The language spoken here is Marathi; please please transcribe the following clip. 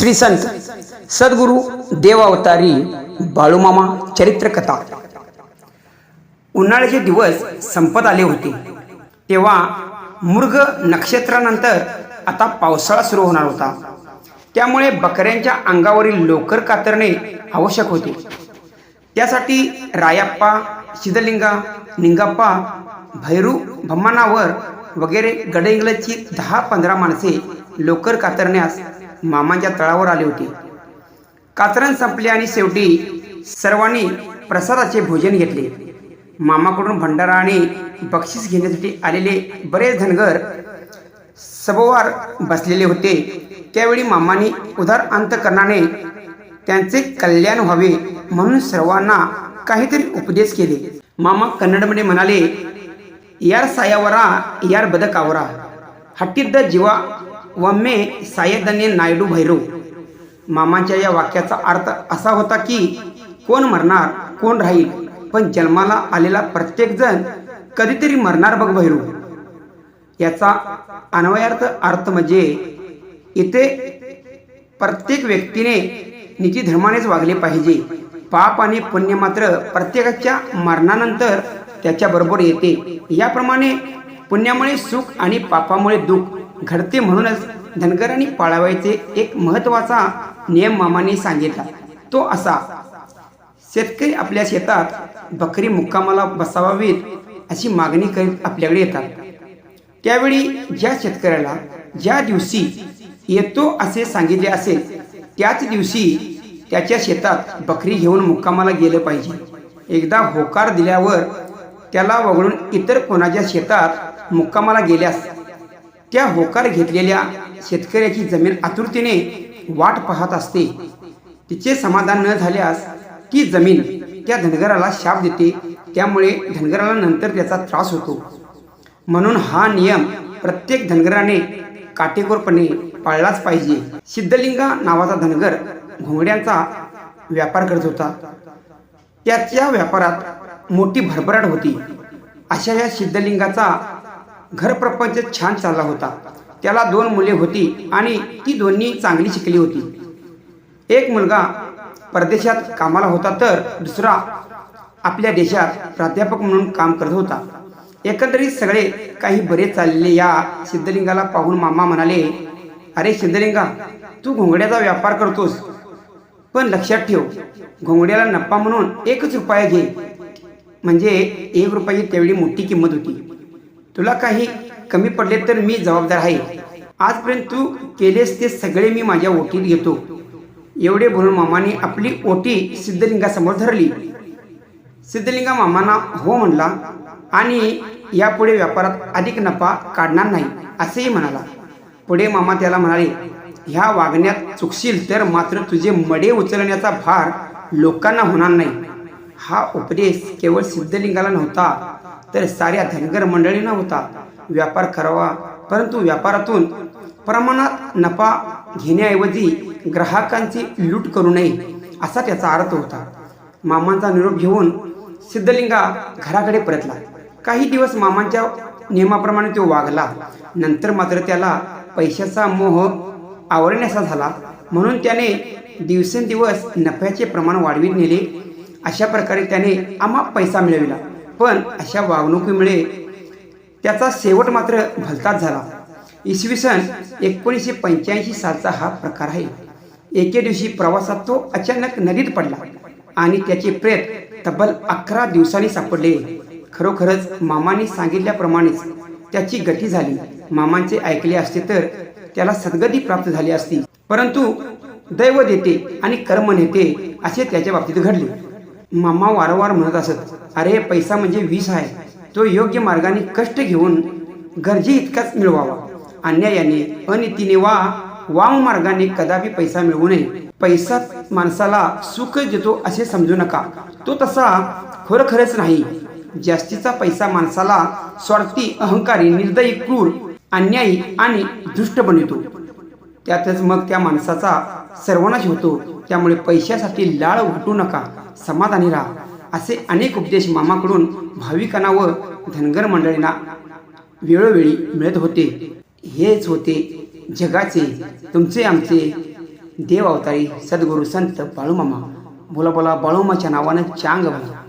श्री संत सद्गुरू देवावतारी बाळूमामा चरित्रकथा. उन्हाळ्याचे दिवस संपत आले होते. तेव्हा मृग नक्षत्रानंतर आता पावसाळा सुरू होणार होता. त्यामुळे बकऱ्यांच्या अंगावरील लोकर कातरणे आवश्यक होते. त्यासाठी रायाप्पा सिद्धलिंगा निंगाप्पा भैरू भम्मानावर वगैरे गडइंगलची दहा पंधरा माणसे लोकर कातरण्यास मामांच्या तळावर आले होते. कातरण संपले आणि शेवटी सर्वांनी प्रसादाचे भोजन घेतले. मामाकडून भंडारा आणि बक्षीस घेण्यासाठी आलेले बरेच धनगर सभोवार बसलेले होते. त्यावेळी मामाने उदार अंतकरणाने त्यांचे कल्याण व्हावे म्हणून सर्वांना काहीतरी उपदेश केले. मामा कन्नडमध्ये म्हणाले यार सायावरा यार बदकावरा हट्टिद्द जीवा वम्मे सायदने नायडू भैरव. मामाच्या या वाक्याचा अर्थ असा होता की कोण मरणार कोण राहील पण जन्माला आलेला प्रत्येक जण कधीतरी मरणार बघ भैरू याचा अन्वयार्थ अर्थ म्हणजे इथे प्रत्येक व्यक्तीने निजी धर्मानेच वागले पाहिजे. पाप आणि पुण्य मात्र प्रत्येकाच्या मरणानंतर त्याच्याबरोबर येते. याप्रमाणे पुण्यामुळे सुख आणि पापामुळे दुःख घडते म्हणूनच धनगरांनी पाळावायचे एक महत्त्वाचा नियम मामाने सांगितला. तो असा शेतकरी आपल्या शेतात बकरी मुक्कामाला बसावावीत अशी मागणी करीत आपल्याकडे येतात. त्यावेळी ज्या शेतकऱ्याला ज्या दिवशी येतो असे सांगितले असेल त्याच दिवशी त्याच्या शेतात बकरी घेऊन मुक्कामाला गेलं पाहिजे. एकदा होकार दिल्यावर त्याला वगळून इतर कोणाच्या शेतात मुक्कामाला गेल्यास त्या होकार घेतलेल्या शेतकऱ्याची जमीन आतुरतेने वाट पाहत असते. तिचे समाधान न झाल्यास ती जमीन त्या धनगराला शाप देते. त्यामुळे धनगराला नंतर त्याचा त्रास होतो. म्हणून हा नियम प्रत्येक धनगराने काटेकोरपणे पाळलाच पाहिजे. सिद्धलिंगा नावाचा धनगर घोंगड्यांचा व्यापार करत होता. त्याच्या व्यापारात मोठी भरभराट होती. अशा या सिद्धलिंगाचा घरप्रपंच छान चालला होता. त्याला दोन मुले होती आणि ती दोन्ही चांगली शिकली होती. एक मुलगा परदेशात कामाला होता तर दुसरा आपल्या देशात प्राध्यापक म्हणून काम करत होता. एकंदरीत सगळे काही बरे चाललेले या सिद्धलिंगाला पाहून मामा म्हणाले अरे सिद्धलिंगा तू घोंगड्याचा व्यापार करतोस. पण लक्षात ठेव घोंगड्याला नफा म्हणून एकच रुपया घे. म्हणजे एक रुपयाची त्यावेळी मोठी किंमत होती. तुला काही कमी पडले तर मी जबाबदार आहे. आजपर्यंत तू केलेस ते सगळे मी माझ्या ओटीत घेतो. एवढे बोलून मामाने आपली ओटी सिद्धलिंगासमोर धरली. सिद्धलिंगा मामांना हो म्हणला आणि यापुढे व्यापारात अधिक नफा काढणार नाही असेही म्हणाला. पुढे मामा त्याला म्हणाले ह्या वागण्यात चुकशील तर मात्र तुझे मडे उचलण्याचा भार लोकांना होणार नाही. हा उपदेश केवळ सिद्धलिंगाला नव्हता तर साऱ्या धनगर मंडळींना होता. व्यापार करावा परंतु व्यापारातून प्रमाणात नफा घेण्याऐवजी ग्राहकांची लूट करू नये असा त्याचा अर्थ होता. मामांचा निरोप घेऊन सिद्धलिंगा घराकडे परतला. काही दिवस मामांच्या नियमाप्रमाणे तो वागला. नंतर मात्र त्याला पैशाचा मोह आवरण्याचा झाला. म्हणून त्याने दिवसेंदिवस नफ्याचे प्रमाण वाढवित नेले. अशा प्रकारे त्याने अमाप पैसा मिळविला. पण अशा वागणुकीमुळे त्याचा शेवट मात्र भलताच झाला. इसवी सन एकोणीसशे पंच्याऐंशी सालचा हा प्रकार आहे. एके दिवशी प्रवासात तो अचानक नदीत पडला आणि त्याचे प्रेत तब्बल अकरा दिवसांनी सापडले. खरोखरच मामाने सांगितल्याप्रमाणेच त्याची गती झाली. मामांचे ऐकले असते तर त्याला सद्गती प्राप्त झाली असती. परंतु दैव देते आणि कर्म नेते असे त्याच्या बाबतीत घडले. मामा वारंवार म्हणत असत अरे पैसा म्हणजे वीस आहे. तो योग्य मार्गाने कष्ट घेऊन गरजे इतकाच मिळवावा. अन्यायाने अनितीने वा वाम मार्गाने कदापि पैसा मिळवू नये. पैसा माणसाला सुख देतो असे समजू नका. तो तसा खरोखरच नाही. जास्तीचा पैसा माणसाला स्वार्थी अहंकारी निर्दयी क्रूर अन्यायी आणि दुष्ट बनवितो. त्यातच मग त्या माणसाचा सर्वनाश होतो. त्यामुळे पैशासाठी लाळ उठू नका. समाधानी राहा. असे अनेक उपदेश मामाकडून भाविकांना व धनगर मंडळींना वेळोवेळी मिळत होते. हेच होते जगाचे तुमचे आमचे देव अवतारी सद्गुरू संत बाळूमामा. बोला बोला बाळूमाच्या नावानं चांग भला